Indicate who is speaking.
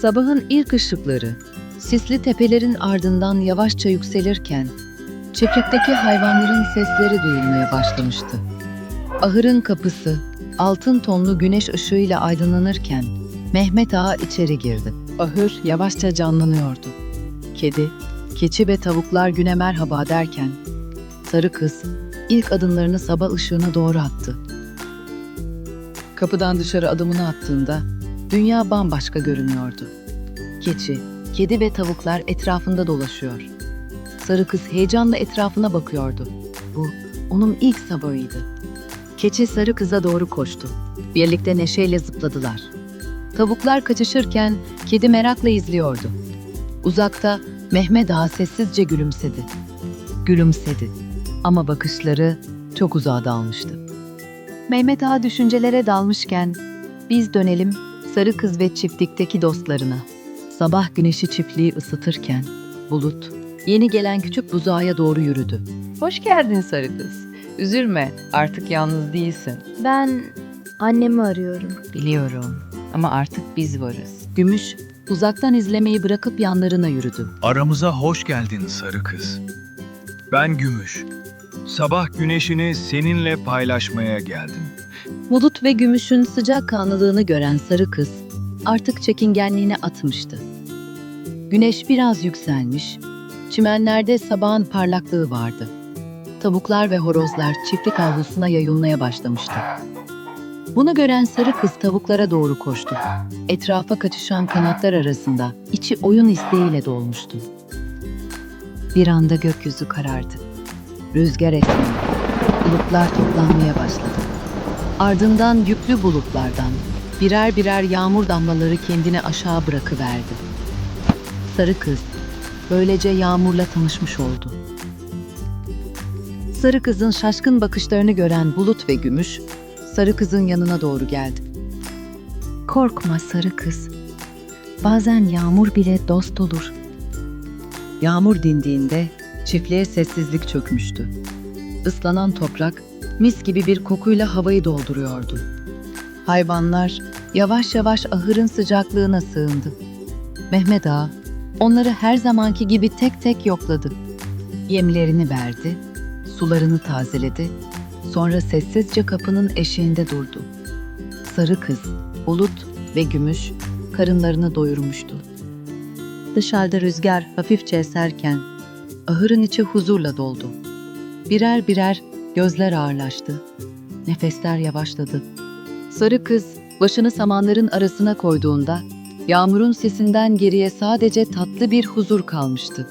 Speaker 1: Sabahın ilk ışıkları, sisli tepelerin ardından yavaşça yükselirken, çiftlikteki hayvanların sesleri duyulmaya başlamıştı. Ahırın kapısı, altın tonlu güneş ışığıyla aydınlanırken, Mehmet Ağa içeri girdi. Ahır yavaşça canlanıyordu. Kedi, keçi ve tavuklar güne merhaba derken, sarı kız ilk adımlarını sabah ışığına doğru attı. Kapıdan dışarı adımını attığında dünya bambaşka görünüyordu. Keçi, kedi ve tavuklar etrafında dolaşıyor. Sarı kız heyecanla etrafına bakıyordu. Bu onun ilk sabahıydı. Keçi sarı kıza doğru koştu. Birlikte neşeyle zıpladılar. Tavuklar kaçışırken kedi merakla izliyordu. Uzakta Mehmet Ağa sessizce gülümsedi. Gülümsedi ama bakışları çok uzağa dalmıştı. Mehmet Ağa düşüncelere dalmışken biz dönelim sarı kız ve çiftlikteki dostlarına. Sabah güneşi çiftliği ısıtırken Bulut yeni gelen küçük buzağa doğru yürüdü.
Speaker 2: Hoş geldin sarı kız. Üzülme, artık yalnız değilsin.
Speaker 3: Ben annemi arıyorum.
Speaker 2: Biliyorum ama artık biz varız.
Speaker 1: Gümüş uzaktan izlemeyi bırakıp yanlarına yürüdü.
Speaker 4: Aramıza hoş geldin sarı kız. Ben Gümüş. Sabah güneşini seninle paylaşmaya geldim.
Speaker 1: Bulut ve Gümüş'ün sıcak kanlılığını gören sarı kız artık çekingenliğini atmıştı. Güneş biraz yükselmiş, çimenlerde sabahın parlaklığı vardı. Tavuklar ve horozlar çiftlik avlusuna yayılmaya başlamıştı. Bunu gören sarı kız tavuklara doğru koştu. Etrafa kaçışan kanatlar arasında içi oyun isteğiyle dolmuştu. Bir anda gökyüzü karardı. Rüzgar esti. Bulutlar toplanmaya başladı. Ardından yüklü bulutlardan birer birer yağmur damlaları kendini aşağı bırakıverdi. Sarı kız böylece yağmurla tanışmış oldu. Sarı kızın şaşkın bakışlarını gören Bulut ve Gümüş, sarı kızın yanına doğru geldi. Korkma sarı kız. Bazen yağmur bile dost olur. Yağmur dindiğinde çiftliğe sessizlik çökmüştü. Islanan toprak mis gibi bir kokuyla havayı dolduruyordu. Hayvanlar yavaş yavaş ahırın sıcaklığına sığındı. Mehmet Ağa onları her zamanki gibi tek tek yokladı. Yemlerini verdi, sularını tazeledi, sonra sessizce kapının eşiğinde durdu. Sarı kız, bulut ve gümüş karınlarını doyurmuştu. Dışarıda rüzgar hafifçe eserken ahırın içi huzurla doldu. Birer birer gözler ağırlaştı. Nefesler yavaşladı. Sarı kız başını samanların arasına koyduğunda yağmurun sesinden geriye sadece tatlı bir huzur kalmıştı.